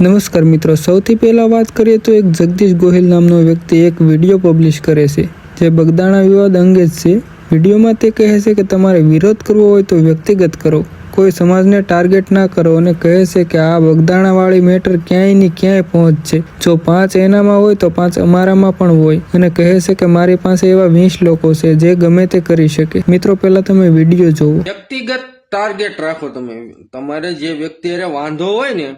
નમસ્કાર મિત્રો, સૌથી પહેલાં વાત કરીએ તો એક જગદીશ ગોહિલ નામનો વ્યક્તિ એક વીડિયો પબ્લિશ કરે છે. જે બગદાણા વિવાદ અંગે જ છે. વિડીયોમાં તે કહે છે કે તમારે વિરોધ કરવો હોય તો વ્યક્તિગત કરો. કોઈ સમાજને ટાર્ગેટ ના કરો અને કહે છે કે આ બગદાણાવાળી મેટર ક્યાંયની ક્યાંય પહોંચશે જો પાંચ એનામાં હોય તો પાંચ અમારામાં પણ હોય અને કહે છે કે મારી પાસે એવા વીસ લોકો છે જે ગમે તે કરી શકે. મિત્રો, પહેલા તમે વીડિયો જોવો. વ્યક્તિગત ટાર્ગેટ રાખો તમે. તમારે જે વ્યક્તિ વાંધો હોય ને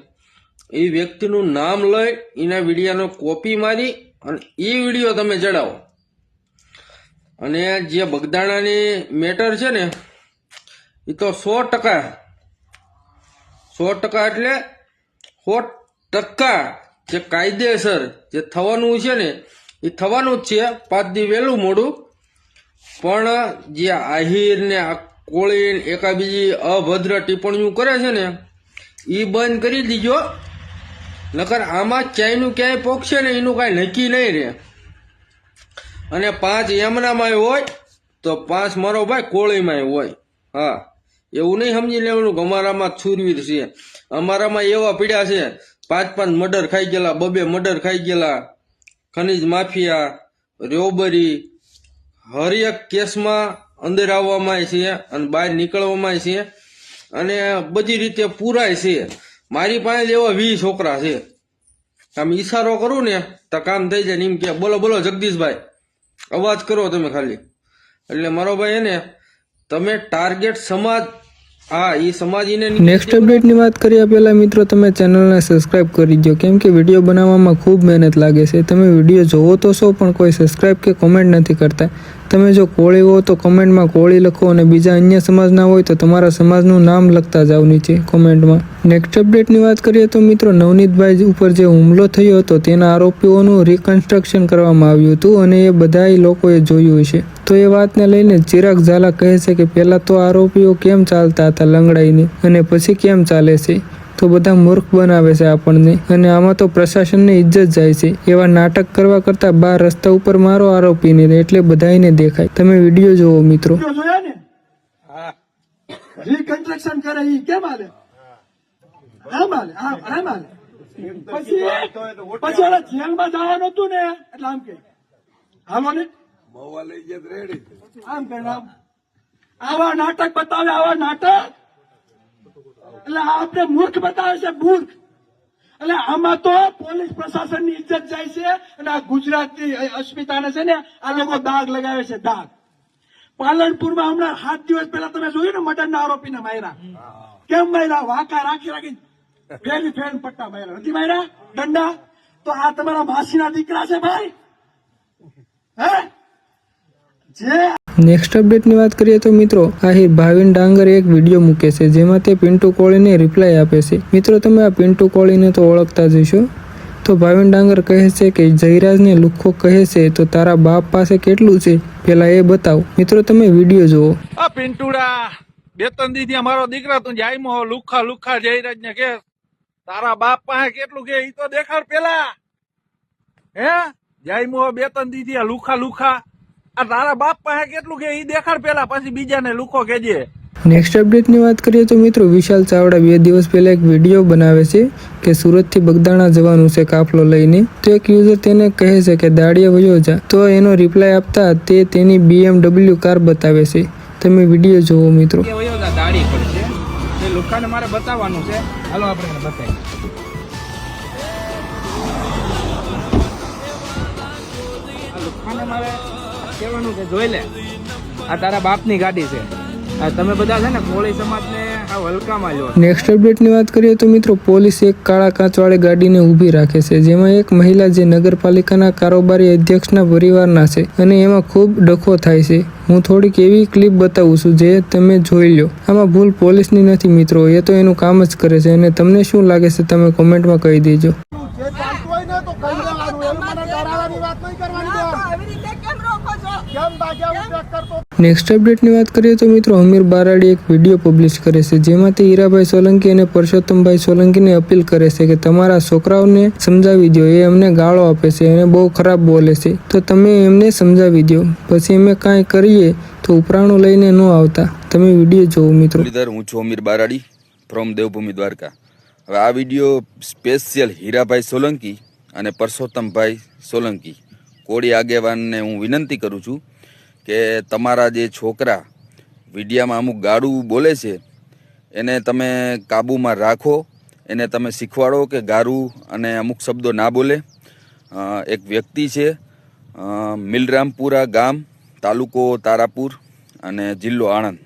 એ વ્યક્તિનું નામ લઈ એના વિડીયાનો કોપી મારી અને એ વીડિયો તમે ચડાવો. અને જે બગદાણાની મેટર છે ને, એ તો સો ટકા સો ટકા એટલે સો ટકા જે કાયદેસર જે થવાનું છે ને, એ થવાનું જ છે. પાંચ દી વહેલું મોડું. પણ જે આહિર ને આ કોળી એકાબીજી અભદ્ર ટિપ્પણીઓ કરે છે ને એ બંધ કરી દીજો. નકર આમાં ક્યાંયનું ક્યાંય પોકશે ને એનું કાંઈ નક્કી નહીં રહે. અને પાંચ એમનામાં હોય, તો પાંચ મારો ભાઈ કોળીમાં હોય. હા, એવું નહીં સમજી લેવાનું કે અમારામાં છુરવીર છે. અમારામાં એવા પીડ્યા છે, પાંચ પાંચ મર્ડર ખાઈ ગયેલા, બબે મર્ડર ખાઈ ગયેલા, ખનીજ માફિયા, રોબરી હરેક કેસમાં અંદર આવવામાં છે અને બહાર નીકળવામાં છે. અને બધી રીતે પૂરાય છે. મારી પાસે એવા વી છોકરા છે. આમ ઈશારો કરું ને તો કામ થઈ જાય ને એમ કે બોલો બોલો જગદીશભાઈ અવાજ કરો તમે ખાલી. એટલે મારો ભાઈ એને તમે ટાર્ગેટ સમાજ હા એ સમાજ એને નેક્સ્ટ અપડેટની વાત કરીએ પહેલા મિત્રો તમે ચેનલને સબસ્ક્રાઇબ કરી દો કેમ કે વીડિયો બનાવવામાં ખૂબ મહેનત લાગે છે. તમે વીડિયો જોવો તો છો પણ કોઈ સબસ્ક્રાઇબ કે કોમેન્ટ નથી કરતા. તમે જો કોળી હો તો કોમેન્ટમાં કોળી લખો અને બીજા અન્ય સમાજના હોય તો તમારા સમાજનું નામ લખતા જાઓ નીચે કોમેન્ટમાં. નેક્સ્ટ અપડેટની વાત કરીએ તો મિત્રો નવનીતભાઈ ઉપર જે હુમલો થયો હતો તેના આરોપીઓનું રિકન્સ્ટ્રક્શન કરવામાં આવ્યું હતું અને એ બધાય લોકોએ જોયું છે તો એ વાતને લઈને ચિરાગ ઝાલા કહે છે કે પહેલાં તો આરોપીઓ કેમ ચાલતા હતા લંગડાઈને અને પછી કેમ ચાલે છે? તો બધા મૂર્ખ બનાવે છે આપણને. અને આમાં તો પ્રશાસનની ઇજ્જત જાય છે. એવા નાટક કરવા કરતા બાર રસ્તા ઉપર મારો આરોપીને એટલે બધાને દેખાય. તમે વીડિયો જોવો મિત્રો. રીકન્સ્ટ્રક્શન કરે ઈ કેમ હાલે? આમ હાલે? આમ હાલે. પછી પછી ઓલા જેલમાં જવાનું હતું ને એટલે આમ કે. હાલો ને આમ કે આમ. આવા નાટક બતાવે આવા નાટક. એટલે આપણે મૂર્ખ બતાવે છે મૂર્ખ એટલે આમાં તો પોલીસ પ્રશાસનની ઇજ્જત જાય છે અને આ ગુજરાતની અસ્મિતાને છે ને આ લોકો દાગ લગાવે છે, દાગ. પાલનપુરમાં હમણાં સાત દિવસ પહેલા તમે જોયું ને મટનના આરોપીને માર્યા? કેમ માર્યા? વાંકા રાખી રાખી ફેરી ફેર પટ્ટા માર્યા. નથી માર્યા? દંડા? તો આ તમારા માસીના દીકરા છે, ભાઈ? હે? જે નેક્સ્ટ અપડેટની વાત કરીએ તો મિત્રો આહિર ભાવિન ડાંગર એક વીડિયો મૂકે છે, જેમાં તે પિન્ટુ કોળીને રિપ્લાય આપે છે. મિત્રો, તમે આ પિન્ટુ કોળીને તો ઓળખતા જ હશો. તો ભાવિન ડાંગર કહે છે કે જયરાજને લુખ્ખો કહે છે, તો તારા બાપ પાસે કેટલું છે? પેલા એ બતાવ. મિત્રો, તમે વીડિયો જુઓ. આ પિન્ટુડા બે ત્રણ દીધી અમારો દીકરા, તું જાયમો લુખા લુખા જયરાજ ને કે, તારા બાપ પાસે કેટલું કે ઈ તો દેખાડ પેલા. હે? જાયમો બે ત્રણ દીધી લુખા લુખા આ તારા બાપ પાસે કેટલું કે એ દેખાડ પેલા પછી બીજાને લુખો કેજે નેક્સ્ટ અપડેટની વાત કરીએ તો મિત્રો વિશાલ ચાવડા બે દિવસ પહેલા એક વીડિયો બનાવે છે કે સુરતથી બગદાણા જવાનું છે કાફલો લઈને. તો એક યુઝર તેને કહે છે કે દાડીએ વયો જા. તો એનો રિપ્લાય આપતા તે તેની બીએમડબલ્યુ કાર બતાવે છે. તમે વીડિયો જોવો મિત્રો. મારે બતાવવાનું છે. હાલો આપણે એને બતાવીએ. મારે કહેવાનું કે જોઈ લે. આ તારા બાપની ગાડી છે. તમે વાત કરીએ તો મિત્રો, પોલીસ એક કાળા કાચવાળી ગાડીને ઊભી રાખે છે, જેમાં એક મહિલા જે નગરપાલિકાના કારોબારી અધ્યક્ષના પરિવારના છે અને એમાં ખૂબ ડખો થાય છે. હું થોડીક એવી ક્લિપ બતાવું છું જે તમે જોઈ લો. આમાં ભૂલ પોલીસની નથી મિત્રો, એ તો એનું કામ જ કરે છે અને તમને શું લાગે છે તમે કોમેન્ટમાં કહી દેજો જે ચાલતું હોય ને તો કહી દેવાનું એમ મને ડરાવવાની વાત નહીં કરવાની બેન. આવી રીતે કેમ રોકો છો કેમ ભાગ્યા હું ચેક કરતો નેક્સ્ટ અપડેટની વાત કરીએ તો મિત્રો અમીર બારાડી એક વીડિયો પબ્લિશ કરે છે જેમાં તે હીરાભાઈ સોલંકી અને પરસોત્તમભાઈ સોલંકીને અપીલ કરે છે કે તમારા છોકરાઓને સમજાવી દો એ અમને ગાળો આપે છે અને બહુ ખરાબ બોલે છે. તો તમે એમને સમજાવી દો પછી અમે કાંઈ કરીએ તો ઉપરાણું લઈને ન આવતા. તમે વીડિયો જોવો મિત્રો. હું છું અમીર બારાડી ફ્રોમ દેવભૂમિ દ્વારકા. હવે આ વીડિયો સ્પેશિયલ હીરાભાઈ સોલંકી અને પરસોત્તમભાઈ સોલંકી. કોળી આગેવાનને હું વિનંતી કરું છું કે તમારા જે છોકરા વિડીયામાં અમુક ગાડું બોલે છે, એને તમે કાબૂમાં રાખો, એને તમે શીખવાડો કે ગારું અને અમુક શબ્દો ના બોલે. એક વ્યક્તિ છે મિલરામપુરા ગામ, તાલુકો તારાપુર અને જિલ્લો આણંદ,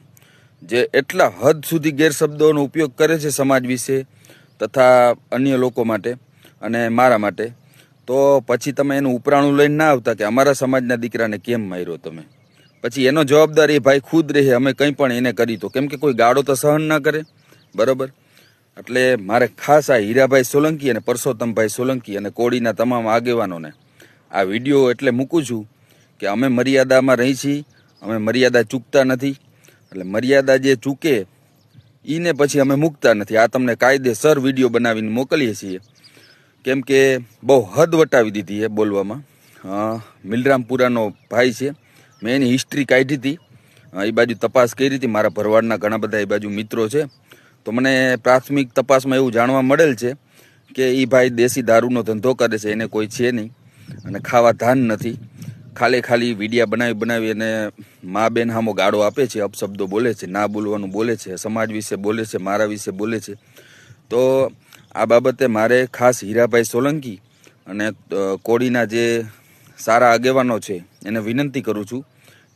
જે એટલા હદ સુધી ગેરશબ્દોનો ઉપયોગ કરે છે સમાજ વિશે તથા અન્ય લોકો માટે અને મારા માટે. તો પછી તમે એનું ઉપરાણું લઈને ના આવતા કે અમારા સમાજના દીકરાને કેમ માર્યો તમે? પછી એનો જવાબદાર એ ભાઈ ખુદ રહે, અમે કંઈ પણ એને કરી તો. કેમ કે કોઈ ગાળો તો સહન ના કરે. બરોબર? એટલે મારે ખાસ આ હીરાભાઈ સોલંકી અને પરસોત્તમભાઈ સોલંકી અને કોળીના તમામ આગેવાનોને આ વીડિયો એટલે મૂકું છું કે અમે મર્યાદામાં રહી છીએ, અમે મર્યાદા ચૂકતા નથી. એટલે મર્યાદા જે ચૂકે એને પછી અમે મૂકતા નથી. આ તમને કાયદેસર વીડિયો બનાવીને મોકલીએ છીએ. કેમ કે બહુ હદ વટાવી દીધી છે બોલવામાં. મિલરામપુરાનો ભાઈ છે. મેં એની હિસ્ટ્રી કાઢી હતી. એ બાજુ તપાસ કરી હતી. મારા ભરવાડના ઘણા બધા એ બાજુ મિત્રો છે. તો મને પ્રાથમિક તપાસમાં એવું જાણવા મળેલ છે કે એ ભાઈ દેશી દારૂનો ધંધો કરે છે. એને કોઈ છે નહીં. અને ખાવા ધાન નથી. ખાલી ખાલી વિડીયા બનાવી બનાવી અને મા બેન હામો ગાળો આપે છે, અપશબ્દો બોલે છે, ના બોલવાનું બોલે છે, સમાજ વિશે બોલે છે, મારા વિશે બોલે છે. તો આ બાબતે મારે ખાસ હીરાભાઈ સોલંકી અને કોડીના જે સારા આગેવાનો છે એને વિનંતી કરું છું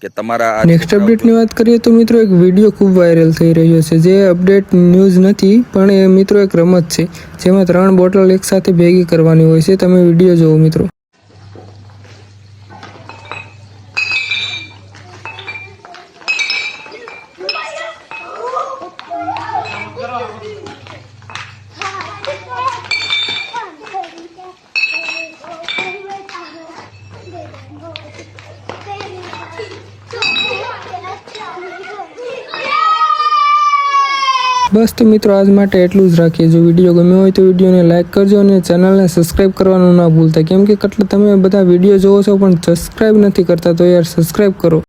કે તમારા આ નેક્સ્ટ અપડેટની વાત કરીએ તો મિત્રો એક વીડિયો ખૂબ વાયરલ થઈ રહ્યો છે જે અપડેટ ન્યૂઝ નથી પણ એ મિત્રો એક રમત છે જેમાં ત્રણ બોટલ એકસાથે ભેગી કરવાની હોય છે તમે વીડિયો જુઓ મિત્રો. બસ તો મિત્રો આજ માટે એટલું જ રાખીએ. જો વીડિયો ગમ્યો હોય તો વિડીયોને લાઇક કરજો અને ચેનલને સબસ્ક્રાઈબ કરવાનું ના ભૂલતા. કેમ કે કેટલા તમે બધા વીડિયો જોવો છો પણ સબસ્ક્રાઇબ નથી કરતા, તો યાર સબસ્ક્રાઈબ કરો.